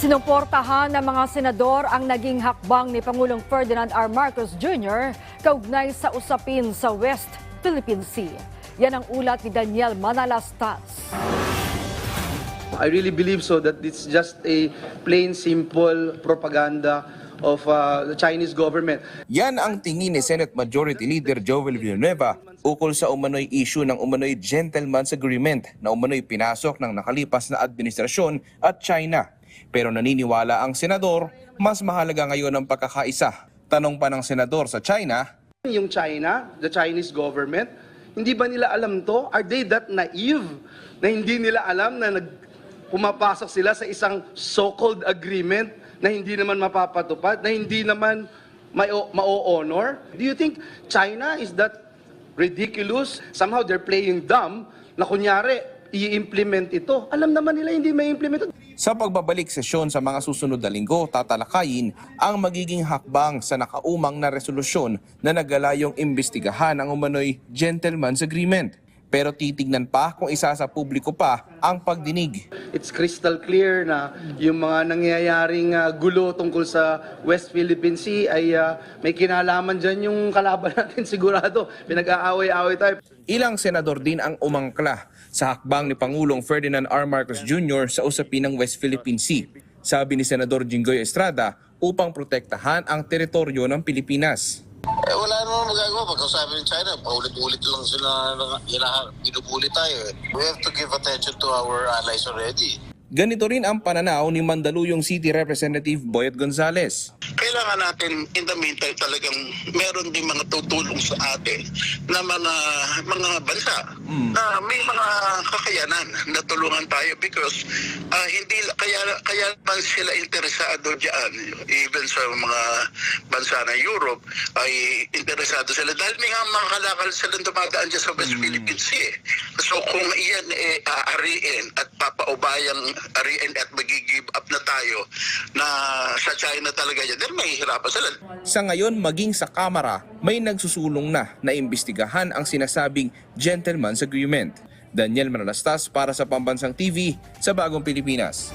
Sinuportahan ng mga senador ang naging hakbang ni Pangulong Ferdinand R. Marcos Jr. kaugnay sa usapin sa West Philippine Sea. Yan ang ulat ni Daniel Manalastas. I really believe so that it's just a plain simple propaganda of uh, the Chinese government. Yan ang tingin ni Senate Majority Leader Joel Villanueva ukol sa umano'y issue ng umano'y gentleman's agreement na umano'y pinasok ng nakalipas na administrasyon at China. Pero naniniwala ang senador, mas mahalaga ngayon ang pagkakaisa. Tanong pa ng senador sa China, Yung China, the Chinese government, hindi ba nila alam to? Are they that naive na hindi nila alam na nag pumapasok sila sa isang so-called agreement na hindi naman mapapatupad, na hindi naman ma-honor? Do you think China is that ridiculous? Somehow they're playing dumb na kunyari i-implement ito. Alam naman nila hindi may implement. Sa pagbabalik sesyon sa mga susunod na linggo, tatalakayin ang magiging hakbang sa nakaumang na resolusyon na nagalayong imbestigahan ang umano'y gentleman's agreement. Pero titignan pa kung isa sa publiko pa ang pagdinig. It's crystal clear na yung mga nangyayaring uh, gulo tungkol sa West Philippine Sea ay uh, may kinalaman dyan yung kalaban natin sigurado. Pinag-aaway-aaway tayo. Ilang senador din ang umangkla sa hakbang ni Pangulong Ferdinand R. Marcos Jr. sa usapin ng West Philippine Sea. Sabi ni Senador Jinggoy Estrada upang protektahan ang teritoryo ng Pilipinas. Eh, wala naman magagawa. Pagkasabi ng China, paulit-ulit lang sila hinaha- inubulit tayo. eh. We have to give attention to our allies already. Ganito rin ang pananaw ni Mandaluyong City Representative Boyet Gonzales. Kailangan natin in the meantime talagang meron din mga tutulong sa atin na mga mga bansa na may mga kakayanan na tulungan tayo because ah, hindi kaya kaya man sila interesado diyan even sa mga bansa ng Europe ay interesado sila. Dahil may nga mga kalakal silang dumadaan dyan sa West Philippine Sea eh. so kung iyan eh aariin at papaubayang ariin at magigive up na tayo na sa China talaga yan mahihirapan sila Sa ngayon, maging sa Kamara, may nagsusulong na na imbestigahan ang sinasabing gentleman's agreement. Daniel Manalastas para sa Pambansang TV sa Bagong Pilipinas.